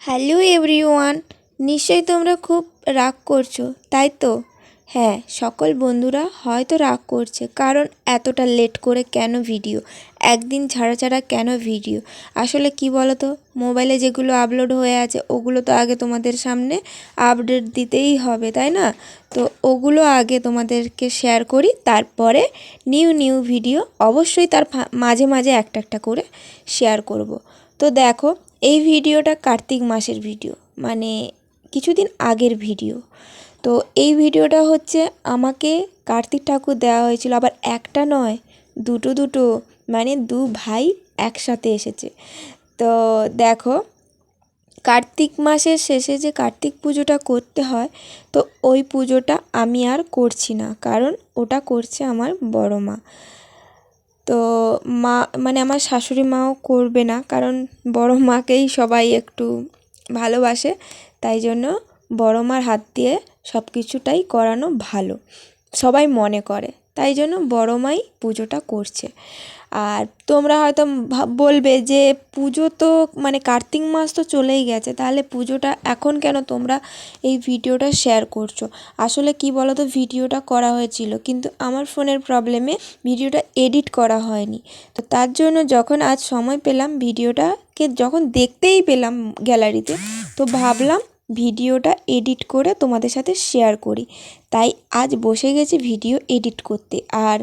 Hello everyone, নিশ্চয়ই তোমরা খুব রাগ করছ, তাই তো? হ্যাঁ সকল বন্ধুরা হয়তো রাগ করছে, কারণ এতটা লেট করে কেন ভিডিও? একদিন ছাড়া ছাড়া কেন ভিডিও? আসলে কি বলো তো মোবাইলে যেগুলো আপলোড হয়ে আছে, ওগুলো তো আগে তোমাদের সামনে আপডেট দিতেই হবে, তাই না? তো ওগুলো আগে তোমাদেরকে শেয়ার করি, তারপরে নিউ নিউ ভিডিও অবশ্যই তার মাঝে মাঝে একটা একটা করে শেয়ার করব। তো দেখো, এই ভিডিওটা কার্তিক মাসের ভিডিও মানে কিছুদিন আগের ভিডিও। তো এই ভিডিওটা হচ্ছে আমাকে কার্তিক ঠাকুর দেওয়া হয়েছিল, আবার একটা নয়, দুটো দুটো মানে দু ভাই একসাথে এসেছে। তো দেখো, কার্তিক মাসের শেষে যে কার্তিক পুজোটা করতে হয়, তো ওই পুজোটা আমি আর করছি না, কারণ ওটা করছে আমার বড় মা। তো মা মানে আমার শাশুড়ি মাও করবে না, কারণ বড় মাকেই সবাই একটু ভালোবাসে, তাই জন্য বড় মার হাত দিয়ে সব কিছুটাই করানো ভালো। সবাই মনে করে। তাই জন্য বড় মাই পুজোটা করছে। আর তোমরা হয়তো বলবে যে পুজো তো মানে কার্তিক মাস তো চলেই গেছে, তাহলে পুজোটা এখন কেন তোমরা এই ভিডিওটা শেয়ার করছ? আসলে কি বলো তো ভিডিওটা করা হয়েছিল, কিন্তু আমার ফোনের প্রবলেমে ভিডিওটা এডিট করা হয়নি। তো তার জন্য যখন আজ সময় পেলাম, ভিডিওটাকে যখন দেখতেই পেলাম গ্যালারিতে তো ভাবলাম ভিডিওটা এডিট করে তোমাদের সাথে শেয়ার করি। তাই আজ বসে গেছি ভিডিও এডিট করতে। আর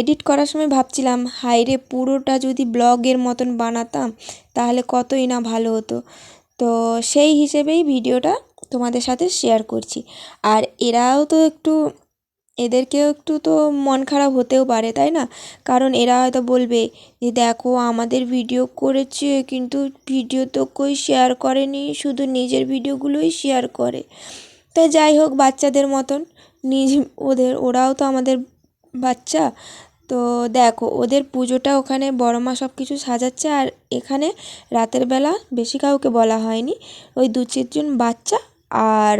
এডিট করার সময় ভাবছিলাম হাইরে পুরোটা যদি ব্লগের মতন বানাতাম, তাহলে কতই না ভালো হতো। তো সেই হিসেবেই ভিডিওটা তোমাদের সাথে শেয়ার করছি। আর এরাও তো একটু এদেরকেও একটু তো মন খারাপ হতেও পারে, তাই না? কারণ এরা হয়তো বলবে যে, দেখো, আমাদের ভিডিও করেছে, কিন্তু ভিডিও তো কই শেয়ার করেনি, শুধু নিজের ভিডিওগুলোই শেয়ার করে। তা যাই হোক, বাচ্চাদের মতন নিজ, ওদের, ওরাও তো আমাদের বাচ্চা। তো দেখো, ওদের পুজোটা ওখানে বড় মা সব কিছু সাজাচ্ছে, আর এখানে রাতের বেলা বেশি কাউকে বলা হয়নি। ওই দু চারজন বাচ্চা আর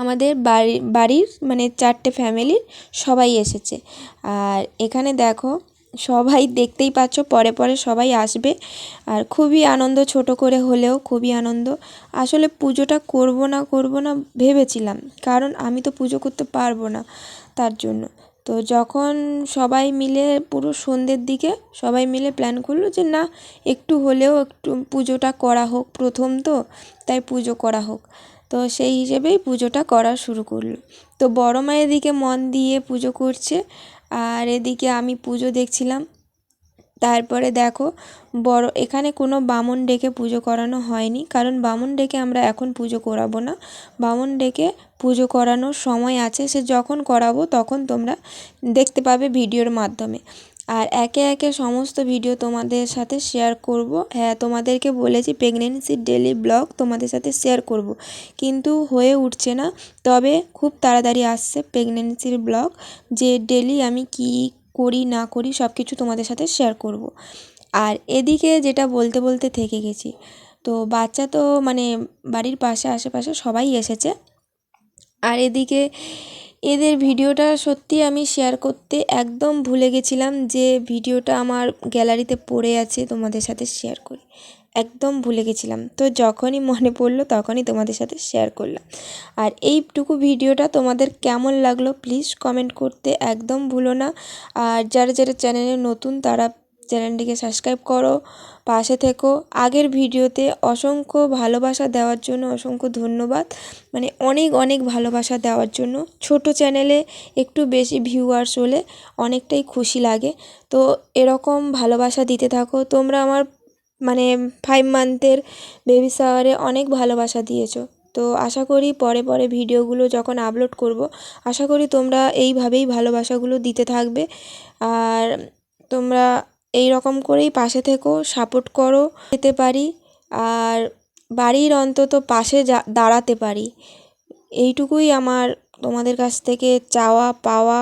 আমাদের বাড়ি, বাড়ির মানে চারটে ফ্যামিলির সবাই এসেছে। আর এখানে দেখো, সবাই দেখতেই পাচ্ছ, পরে পরে সবাই আসবে। আর খুবই আনন্দ, ছোট করে হলেও খুবই আনন্দ। আসলে পুজোটা করব না করব না ভেবেছিলাম, কারণ আমি তো পুজো করতে পারব না তার জন্য। তো যখন সবাই মিলে পুরো সন্ধ্যের দিকে সবাই মিলে প্ল্যান করল যে, না, একটু হলেও একটু পুজোটা করা হোক প্রথম তো, তাই পুজো করা হোক। তো সেই হিসেবেই পুজোটা করা শুরু করল। তো বড় মায়ের দিকে মন দিয়ে পুজো করছে, আর এদিকে আমি পুজো দেখছিলাম। তারপরে দেখো, বড়, এখানে কোনো বামুন ডেকে পুজো করানো হয়নি, কারণ বামুন ডেকে আমরা এখন পুজো করাবো না। বামুন ডেকে পুজো করানোর সময় আছে, সে যখন করাবো তখন তোমরা দেখতে পাবে ভিডিওর মাধ্যমে। আর একে একে সমস্ত ভিডিও তোমাদের সাথে শেয়ার করব। হ্যাঁ তোমাদেরকে বলেছি প্রেগনেন্সির ডেলি ব্লগ তোমাদের সাথে শেয়ার করব। কিন্তু হয়ে উঠছে না। তবে খুব তাড়াতাড়ি আসছে প্রেগনেন্সির ব্লগ যে ডেলি আমি কি করি, না করি সব কিছু তোমাদের সাথে শেয়ার করব। আর এদিকে যেটা বলতে বলতে থেকে গেছি, তো বাচ্চা তো মানে বাড়ির পাশে, আশেপাশে সবাই এসেছে। আর এদিকে এদের ভিডিওটা সত্যি আমি শেয়ার করতে একদম ভুলে গেছিলাম যে ভিডিওটা আমার গ্যালারিতে পড়ে আছে, তোমাদের সাথে শেয়ার করি। একদম ভুলে গেছিলাম। তো যখনই মনে পড়ল তখনই তোমাদের সাথে শেয়ার করলাম। আর এইটুকু ভিডিওটা তোমাদের কেমন লাগল প্লিজ কমেন্ট করতে একদম ভুলো না। আর যারা যারা চ্যানেলে নতুন তারা চ্যানেলটিকে সাবস্ক্রাইব করো, পাশে থেকো। আগের ভিডিওতে অসংখ্য ভালোবাসা দেওয়ার জন্য অসংখ্য ধন্যবাদ। মানে অনেক অনেক ভালোবাসা দেওয়ার জন্য। ছোট চ্যানেলে একটু বেশি ভিউয়ার্স হলে অনেকটাই খুশি লাগে। তো এরকম ভালোবাসা দিতে থাকো। তোমরা আমার মানে ফাইভ মান্থের বেবি শাওয়ারে অনেক ভালোবাসা দিয়েছ। তো আশা করি পরে পরে ভিডিওগুলো যখন আপলোড করব, আশা করি তোমরা এইভাবেই ভালোবাসাগুলো দিতে থাকবে। আর তোমরা এই রকম করেই পাশে থেকো সাপোর্ট করো, যেতে পারি, আর বাড়ির অন্তত পাশে যা, দাঁড়াতে পারি। এইটুকুই আমার তোমাদের কাছ থেকে চাওয়া, পাওয়া।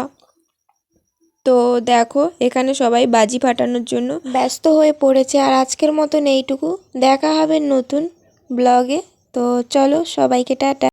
তো দেখো, এখানে সবাই বাজি ফাটানোর জন্য ব্যস্ত হয়ে পড়েছে, আর আজকের মতন এইটুকু। দেখা হবে নতুন ব্লগে। তো চলো সবাইকে টাটা।